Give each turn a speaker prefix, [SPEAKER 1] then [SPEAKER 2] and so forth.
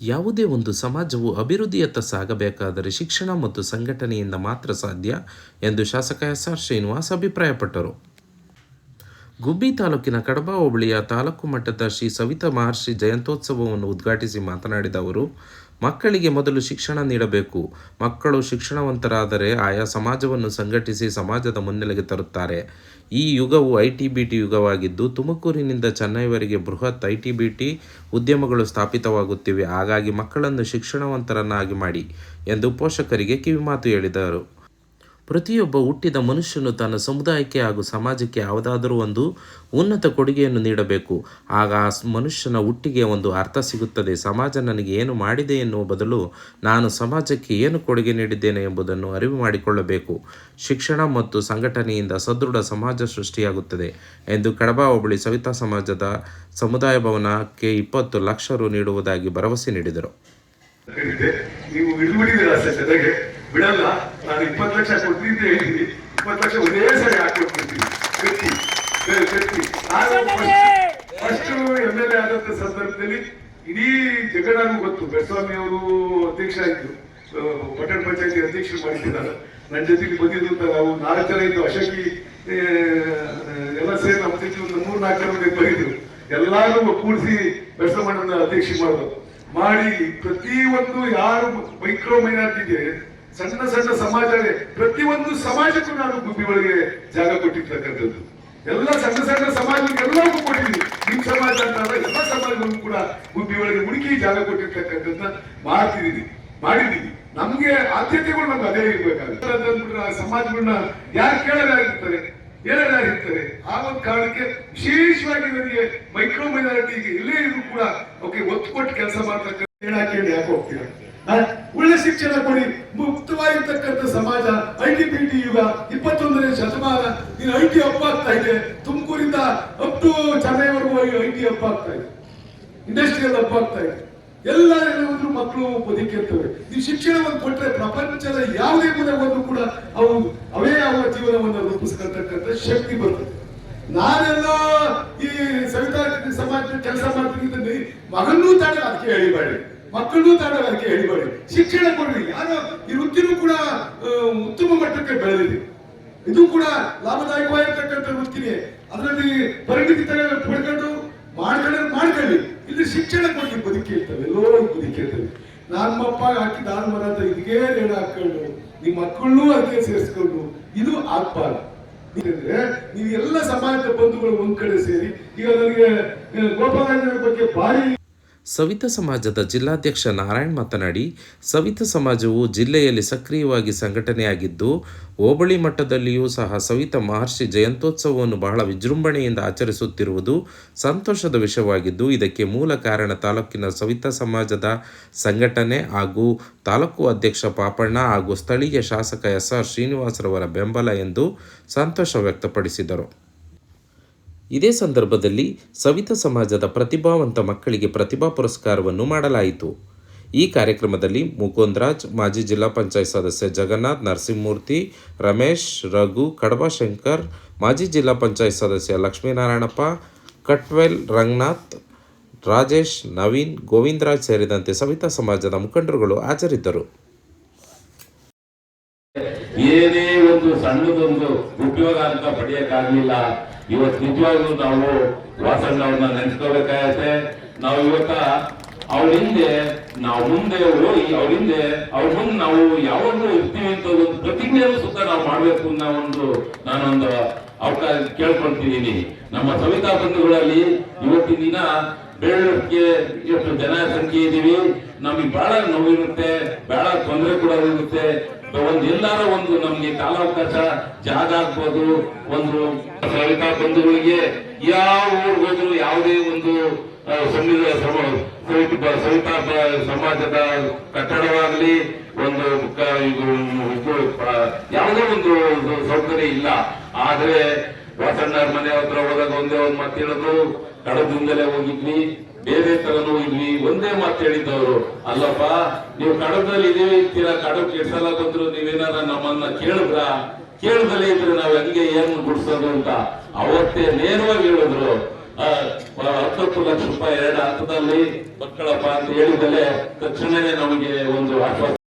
[SPEAKER 1] ಯಾವುದೇ ಒಂದು ಸಮಾಜವು ಅಭಿವೃದ್ಧಿಯತ್ತ ಸಾಗಬೇಕಾದರೆ ಶಿಕ್ಷಣ ಮತ್ತು ಸಂಘಟನೆಯಿಂದ ಮಾತ್ರ ಸಾಧ್ಯ ಎಂದು ಶಾಸಕ ಎಸ್ ಆರ್ ಶ್ರೀನಿವಾಸ್ ಅಭಿಪ್ರಾಯಪಟ್ಟರು. ಗುಬ್ಬಿ ತಾಲೂಕಿನ ಕಡಬ ಹೋಬಳಿಯ ತಾಲೂಕು ಮಟ್ಟದ ಶ್ರೀ ಸವಿತಾ ಮಹರ್ಷಿ ಜಯಂತೋತ್ಸವವನ್ನು ಉದ್ಘಾಟಿಸಿ ಮಾತನಾಡಿದ ಅವರು ಮಕ್ಕಳಿಗೆ ಮೊದಲು ಶಿಕ್ಷಣ ನೀಡಬೇಕು. ಮಕ್ಕಳು ಶಿಕ್ಷಣವಂತರಾದರೆ ಆಯಾ ಸಮಾಜವನ್ನು ಸಂಘಟಿಸಿ ಸಮಾಜದ ಮುನ್ನೆಲೆಗೆ ತರುತ್ತಾರೆ. ಈ ಯುಗವು ಐ ಟಿ ಬಿ ಟಿ ಯುಗವಾಗಿದ್ದು, ತುಮಕೂರಿನಿಂದ ಚೆನ್ನೈವರೆಗೆ ಬೃಹತ್ ಐ ಟಿ ಬಿ ಟಿ ಉದ್ಯಮಗಳು ಸ್ಥಾಪಿತವಾಗುತ್ತಿವೆ. ಹಾಗಾಗಿ ಮಕ್ಕಳನ್ನು ಶಿಕ್ಷಣವಂತರನ್ನಾಗಿ ಮಾಡಿ ಎಂದು ಪೋಷಕರಿಗೆ ಕಿವಿಮಾತು ಹೇಳಿದರು. ಪ್ರತಿಯೊಬ್ಬ ಹುಟ್ಟಿದ ಮನುಷ್ಯನು ತನ್ನ ಸಮುದಾಯಕ್ಕೆ ಹಾಗೂ ಸಮಾಜಕ್ಕೆ ಯಾವುದಾದರೂ ಒಂದು ಉನ್ನತ ಕೊಡುಗೆಯನ್ನು ನೀಡಬೇಕು. ಆಗ ಆ ಮನುಷ್ಯನ ಹುಟ್ಟಿಗೆ ಒಂದು ಅರ್ಥ ಸಿಗುತ್ತದೆ. ಸಮಾಜ ನನಗೆ ಏನು ಮಾಡಿದೆ ಎನ್ನುವ ಬದಲು ನಾನು ಸಮಾಜಕ್ಕೆ ಏನು ಕೊಡುಗೆ ನೀಡಿದ್ದೇನೆ ಎಂಬುದನ್ನು ಅರಿವು ಮಾಡಿಕೊಳ್ಳಬೇಕು. ಶಿಕ್ಷಣ ಮತ್ತು ಸಂಘಟನೆಯಿಂದ ಸದೃಢ ಸಮಾಜ ಸೃಷ್ಟಿಯಾಗುತ್ತದೆ ಎಂದು ಕಡಬ ಹೋಬಳಿ ಸವಿತಾ ಸಮಾಜದ ಸಮುದಾಯ ಭವನಕ್ಕೆ ಇಪ್ಪತ್ತು ಲಕ್ಷ ರು ನೀಡುವುದಾಗಿ ಭರವಸೆ ನೀಡಿದರು.
[SPEAKER 2] ಬಿಡಲ್ಲ. ನಾನು ಇಪ್ಪತ್ತು ಲಕ್ಷ ಕೊಡ್ತೀನಿ ಅಂತ ಹೇಳಿದ್ದೀನಿ. ಇಪ್ಪತ್ತು ಲಕ್ಷ ಒಂದೇ ಸರಿ ಹಾಕೊಟ್ಬಿಡ್ತೀನಿ ನಾನು ಫಸ್ಟ್ ಎಂ ಎಲ್ ಎ ಆದಂತ ಸಂದರ್ಭದಲ್ಲಿ ಇಡೀ ಜಗನ್ನಾಗೂ ಗೊತ್ತು. ಬೆಸ್ವಾಮಿ ಅವರು ಅಧ್ಯಕ್ಷ ಆಯ್ತು. ಪಟ್ಟಣ ಪಂಚಾಯತಿ ಅಧ್ಯಕ್ಷರು ಮಾಡಿದ್ದಾರೆ. ನನ್ನ ಜೊತೆಗೆ ಬಂದಿದ್ದು ಅಂತ ನಾವು ನಾಲ್ಕು ಜನ ಇದ್ದು ಅಶೋಕಿ ಎಲ್ಲ ಸೇರಿ ನಮ್ಮ ಜೊತೆ ಒಂದು ಮೂರು ನಾಲ್ಕು ಜನ ಬರೀದ್ರು ಎಲ್ಲಾರು ಕೂಡಿಸಿ ಬೆಳಸಮಣ್ಣನ ಅಧ್ಯಕ್ಷ ಮಾಡೋದು ಮಾಡಿ ಪ್ರತಿಯೊಂದು ಯಾರು ಮೈಕ್ರೋ ಮೈನಾರಿಟಿಗೆ ಸಣ್ಣ ಸಣ್ಣ ಸಮಾಜ ಪ್ರತಿಯೊಂದು ಸಮಾಜಕ್ಕೂ ನಾನು ಗುಬ್ಬಿ ಒಳಗೆ ಜಾಗ ಕೊಟ್ಟಿರ್ತಕ್ಕಂಥದ್ದು. ಎಲ್ಲ ಸಣ್ಣ ಸಣ್ಣ ಎಲ್ಲರಿಗೂ ಕೊಟ್ಟಿದ್ದೀನಿ. ನಿಮ್ ಸಮಾಜ ಅಂತ ಎಲ್ಲ ಸಮಾಜಗಳಿಗೂ ಕೂಡ ಗುಬ್ಬಿ ಒಳಗೆ ಹುಡುಕಿ ಜಾಗ ಕೊಟ್ಟಿರ್ತಕ್ಕಂಥದ್ದನ್ನ ಮಾಡ್ತಿದ್ದೀನಿ, ಮಾಡಿದ್ದೀನಿ. ನಮ್ಗೆ ಆದ್ಯತೆಗಳು ನಮ್ಗೆ ಅದೇ ಇರ್ಬೇಕಾಗುತ್ತೆ. ಸಮಾಜಗಳನ್ನ ಯಾರು ಕೇಳಲಾಗಿರ್ತಾರೆ, ಹೇಳಲಾಗಿರ್ತಾರೆ, ಆ ಒಂದು ಕಾರಣಕ್ಕೆ ವಿಶೇಷವಾಗಿ ನನಗೆ ಮೈಕ್ರೋ ಮೈನಾರಿಟಿಗೆ ಎಲ್ಲೇ ಇದ್ರು ಕೂಡ ಓಕೆ ಒತ್ತು ಕೊಟ್ಟು ಕೆಲಸ ಮಾಡ್ತಕ್ಕಂಥ ಹೇಳಾಕೇಳಿ ಯಾಕೆ ಹೋಗ್ತೀರಾ? ಒಳ್ಳೆ ಶಿಕ್ಷಣ ಕೊಡಿ. ಮುಕ್ತವಾಗಿರ್ತಕ್ಕಂಥ ಸಮಾಜ ಐ ಟಿ ಪಿ ಟಿ ಯುಗ, ಇಪ್ಪತ್ತೊಂದನೇ ಶತಮಾನ ನೀನು ಐ ಟಿ ಅಪ್ ಆಗ್ತಾ ಇದೆ. ತುಮಕೂರಿಂದ ಅಪ್ ಟು ಚೆನ್ನೈವರೆಗೂ ಐ ಟಿ ಅಪ್ ಆಗ್ತಾ ಇದೆ. ಇಂಡಸ್ಟ್ರಿಯಲ್ ಅಪ್ ಆಗ್ತಾ ಇದೆ. ಎಲ್ಲ ಮಕ್ಕಳು ಬದುಕಿರ್ತವೆ. ನೀವು ಶಿಕ್ಷಣವನ್ನು ಕೊಟ್ಟರೆ ಪ್ರಪಂಚದ ಯಾವುದೇ ಹೋದ್ರು ಕೂಡ ಅವು, ಅವೇ ಅವರ ಜೀವನವನ್ನು ರೂಪಿಸ್ಕೊಳ್ತಕ್ಕಂಥ ಶಕ್ತಿ ಬರ್ತದೆ. ನಾನೆಲ್ಲ ಈ ಸವಿತಾ ಸಮಾಜ ಕೆಲಸ ಮಾಡ್ತೀನಿ ಮಗನ್ನೂ ತಾಡ ಅದಕ್ಕೆ ಹೇಳಿಬೇಡಿ ಮಕ್ಕಳನ್ನೂ ಅದಕ್ಕೆ ಹೇಳಿಬೇಡಿ ಶಿಕ್ಷಣ ಕೊಡ್ರಿ. ಯಾರೋ ಈ ವೃತ್ತಿನೂ ಕೂಡ ಉತ್ತಮ ಮಟ್ಟಕ್ಕೆ ಬೆಳೆದಿದೆ. ಇದು ಕೂಡ ಲಾಭದಾಯಕವಾಗಿರ್ತಕ್ಕಂಥ ವೃತ್ತಿನೇ. ಅದರಲ್ಲಿ ಪರಿಣಿತಿ ತರ ಪಡ್ಕೊಂಡು ಮಾಡ್ಕೊಳ್ಳೋದು ಮಾಡ್ಕೊಳ್ಳಿ. ಇಲ್ಲಿ ಶಿಕ್ಷಣ ಕೊಡಿ ಬದುಕಿರ್ತವೆ ಎಲ್ಲೋ ಒಂದ್ ಬದುಕಿರ್ತವೆ ನಮ್ಮಪ್ಪ ಹಾಕಿದ ಮರ ಅಂತ ಇದಕ್ಕೆ ರೇಣ ಹಾಕೊಂಡು ನಿಮ್ಮ ಮಕ್ಕಳನ್ನೂ ಅದಕ್ಕೆ ಸೇರಿಸ್ಕೊಂಡು, ಇದು ಆಗ್ಬಾರ್ದು. ನೀವು ಎಲ್ಲ ಸಮಾಜದ ಬಂಧುಗಳು ಒಂದ್ ಕಡೆ ಸೇರಿ, ಈಗ ನನಗೆ ಗೋಪಾಲಯ್ಯನ ಬಗ್ಗೆ ಭಾರಿ
[SPEAKER 1] ಸವಿತಾ ಸಮಾಜದ ಜಿಲ್ಲಾಧ್ಯಕ್ಷ ನಾರಾಯಣ್ ಮಾತನಾಡಿ, ಸವಿತಾ ಸಮಾಜವು ಜಿಲ್ಲೆಯಲ್ಲಿ ಸಕ್ರಿಯವಾಗಿ ಸಂಘಟನೆಯಾಗಿದ್ದು, ಹೋಬಳಿ ಮಟ್ಟದಲ್ಲಿಯೂ ಸಹ ಸವಿತಾ ಮಹರ್ಷಿ ಜಯಂತ್ಯೋತ್ಸವವನ್ನು ಬಹಳ ವಿಜೃಂಭಣೆಯಿಂದ ಆಚರಿಸುತ್ತಿರುವುದು ಸಂತೋಷದ ವಿಷಯವಾಗಿದ್ದು, ಇದಕ್ಕೆ ಮೂಲ ಕಾರಣ ತಾಲೂಕಿನ ಸವಿತಾ ಸಮಾಜದ ಸಂಘಟನೆ ಹಾಗೂ ತಾಲೂಕು ಅಧ್ಯಕ್ಷ ಪಾಪಣ್ಣ ಹಾಗೂ ಸ್ಥಳೀಯ ಶಾಸಕ ಎಸ್ ಆರ್ ಶ್ರೀನಿವಾಸರವರ ಬೆಂಬಲ ಎಂದು ಸಂತೋಷ ವ್ಯಕ್ತಪಡಿಸಿದರು. ಇದೇ ಸಂದರ್ಭದಲ್ಲಿ ಸವಿತಾ ಸಮಾಜದ ಪ್ರತಿಭಾವಂತ ಮಕ್ಕಳಿಗೆ ಪ್ರತಿಭಾ ಪುರಸ್ಕಾರವನ್ನು ಮಾಡಲಾಯಿತು. ಈ ಕಾರ್ಯಕ್ರಮದಲ್ಲಿ ಮುಕುಂದ್ರಾಜ್ ಮಾಜಿ ಜಿಲ್ಲಾ ಪಂಚಾಯತ್ ಸದಸ್ಯ ಜಗನ್ನಾಥ್, ನರಸಿಂಹಮೂರ್ತಿ, ರಮೇಶ್, ರಘು ಕಡಬಾಶಂಕರ್ ಮಾಜಿ ಜಿಲ್ಲಾ ಪಂಚಾಯತ್ ಸದಸ್ಯ ಲಕ್ಷ್ಮೀನಾರಾಯಣಪ್ಪ, ಕಟ್ವೆಲ್, ರಂಗನಾಥ್, ರಾಜೇಶ್, ನವೀನ್ ಗೋವಿಂದರಾಜ್ ಸೇರಿದಂತೆ ಸವಿತಾ ಸಮಾಜದ ಮುಖಂಡರುಗಳು ಹಾಜರಿದ್ದರು.
[SPEAKER 3] ಏನೇ ಒಂದು ಸಣ್ಣದೊಂದು ಉಪಯೋಗ ಅಂತ ಪಡೆಯಕ್ಕಾಗ್ಲಿಲ್ಲ ಇವತ್ತು ನಿಜವಾಗ್ಲೂ ನಾವು ವಾಸಣ್ಣ ಅವ್ರನ್ನ ನೆನ್ಸ್ಕೋಬೇಕಾಗತ್ತೆ ನಾವು ಇವತ್ತ ಅವ್ರ ಹಿಂದೆ, ನಾವು ಮುಂದೆ ಹೋಗಿ ಅವ್ರ ಹಿಂದೆ, ಅವ್ರ ಮುಂದೆ ನಾವು ಯಾವಾಗ್ಲೂ ಇರ್ತೀವಿ ಅಂತ ಒಂದು ಪ್ರತಿಜ್ಞೆಯನ್ನು ಸುತ್ತ ನಾವು ಮಾಡ್ಬೇಕು ಅನ್ನೋ ಒಂದು ನಾನೊಂದು ಅವಕಾಶ ಕೇಳ್ಕೊಂತಿದ್ದೀನಿ ನಮ್ಮ ಸವಿತಾ ಬಂಧುಗಳಲ್ಲಿ ಇವತ್ತಿನ ದಿನ ಬೆಳ್ಳಕ್ಕೆ ಎಷ್ಟು ಜನಸಂಖ್ಯೆ ಇದೀವಿ ನಮಗೆ ಬಹಳ ನೋವಿರುತ್ತೆ, ಬಹಳ ತೊಂದರೆ ಕೂಡ ಇರುತ್ತೆ. ಒಂದು ಎಲ್ಲಾರ ಒಂದು ನಮ್ಗೆ ಕಾಲಾವಕಾಶ ಜಾಗ ಆಗ್ಬೋದು. ಒಂದು ಸವಿತಾ ಬಂಧುಗಳಿಗೆ ಯಾವ ಊರ್ ಹೋದ್ರು ಯಾವುದೇ ಒಂದು ಸವಿತ- ಸಮಾಜದ ಕಟ್ಟಡವಾಗ್ಲಿ, ಒಂದು ಯಾವುದೇ ಒಂದು ಸೌಕರ್ಯ ಇಲ್ಲ. ಆದ್ರೆ ವಾಸಣ್ಣವ್ರ ಮನೆ ಹತ್ರ ಹೋದಾಗ ಒಂದೇ ಒಂದ್ ಮಾತು ಹೇಳಿದ್ರು ಕಡದಿಂದಲೇ ಹೋಗಿದ್ವಿ, ಬೇರೆ ತರನು ಇದ್ವಿ, ಒಂದೇ ಮಾತು ಹೇಳಿದ್ದವರು. ಅಲ್ಲಪ್ಪ, ನೀವು ಕಡದಲ್ಲಿ ಇದೀವಿ ಇರ್ತೀರಾ ಕಡ ಕೆಟ್ಟಲ್ಲ ಬಂದ್ರು ನೀವೇನಾರ ನಮ್ಮನ್ನ ಕೇಳಿದ್ರ? ಕೇಳದಲ್ಲೇ ಇದ್ರೆ ನಾವ್ ಹೆಂಗೆ ಏನ್ ಗುಡ್ಸೋದು ಅಂತ. ಅವತ್ತೇ ನೇರವಾಗಿ ಹೇಳಿದ್ರು. ಹತ್ತತ್ತು ಲಕ್ಷ ರೂಪಾಯಿ ಎರಡು ಹಂತದಲ್ಲಿ ಮಕ್ಕಳಪ್ಪ ಅಂತ ಹೇಳಿದಲೆ ತಕ್ಷಣವೇ ನಮಗೆ ಒಂದು ಆಶ್ವಾಸ